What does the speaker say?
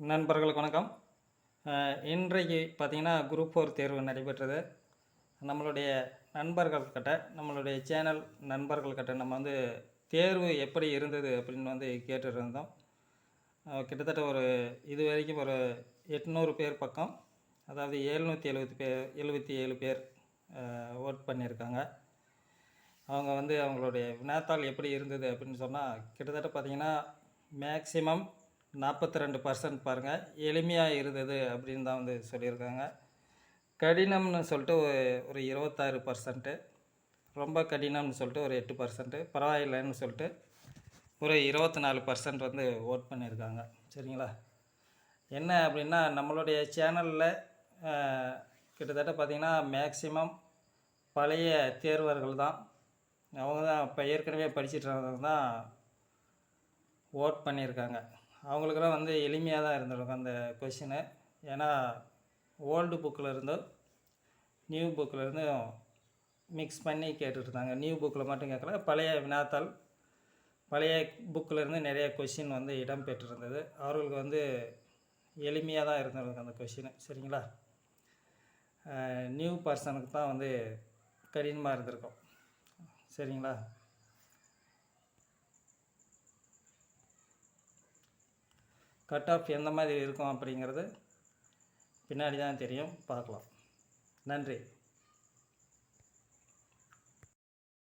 நண்பர்களுக்கு வணக்கம். இன்றைக்கு பார்த்தீங்கன்னா குரூப் ஃபோர் தேர்வு நடைபெற்றது. நம்மளுடைய நண்பர்கள்கிட்ட நம்மளுடைய சேனல் நண்பர்கள்கிட்ட நம்ம வந்து தேர்வு எப்படி இருந்தது அப்படின்னு வந்து கேட்டுருந்தோம். கிட்டத்தட்ட ஒரு இது வரைக்கும் ஒரு எட்நூறு பேர் பக்கம் அதாவது எழுநூற்றி எழுபத்தி பேர் எழுபத்தி ஏழு பேர் ஓட் பண்ணியிருக்காங்க. அவங்க வந்து அவங்களுடைய வினாத்தாள் எப்படி இருந்தது அப்படின்னு சொன்னால் கிட்டத்தட்ட பார்த்தீங்கன்னா மேக்ஸிமம் நாற்பத்தி ரெண்டு பர்சன்ட் பாருங்கள் எளிமையாக இருந்தது அப்படின்னு தான் வந்து சொல்லியிருக்காங்க. கடினம்னு சொல்லிட்டு ஒரு இருபத்தாறு பர்சன்ட்டு ரொம்ப கடினம்னு சொல்லிட்டு ஒரு எட்டு பர்சன்ட்டு பரவாயில்லைன்னு சொல்லிட்டு ஒரு இருபத்தி நாலு பர்சன்ட் வந்து ஓட் பண்ணியிருக்காங்க. சரிங்களா? என்ன அப்படின்னா நம்மளுடைய சேனலில் கிட்டத்தட்ட பார்த்திங்கன்னா மேக்சிமம் பழைய தேர்வர்கள் தான். அவங்க தான் இப்போ ஏற்கனவே படிச்சுட்டு இருந்தவங்க தான் ஓட் பண்ணியிருக்காங்க. அவங்களுக்கெல்லாம் வந்து எளிமையாக தான் இருந்திருக்கும் அந்த கொஷினு ஏன்னா ஓல்டு புக்கில் இருந்தும் நியூ புக்கில் இருந்தும் மிக்ஸ் பண்ணி கேட்டுருந்தாங்க நியூ புக்கில் மட்டும் கேட்கல பழைய வினாத்தாள் பழைய புக்கில் இருந்து நிறைய கொஷின் வந்து இடம் பெற்றிருந்தது. அவர்களுக்கு வந்து எளிமையாக தான் இருந்திருக்கும் அந்த கொஷினு சரிங்களா? நியூ பர்சனுக்கு தான் வந்து கடினமாக இருந்திருக்கும். சரிங்களா? கட் ஆஃப் எந்த மாதிரி இருக்கும் அப்படிங்கிறது பின்னாடி தான் தெரியும். பார்க்கலாம். நன்றி.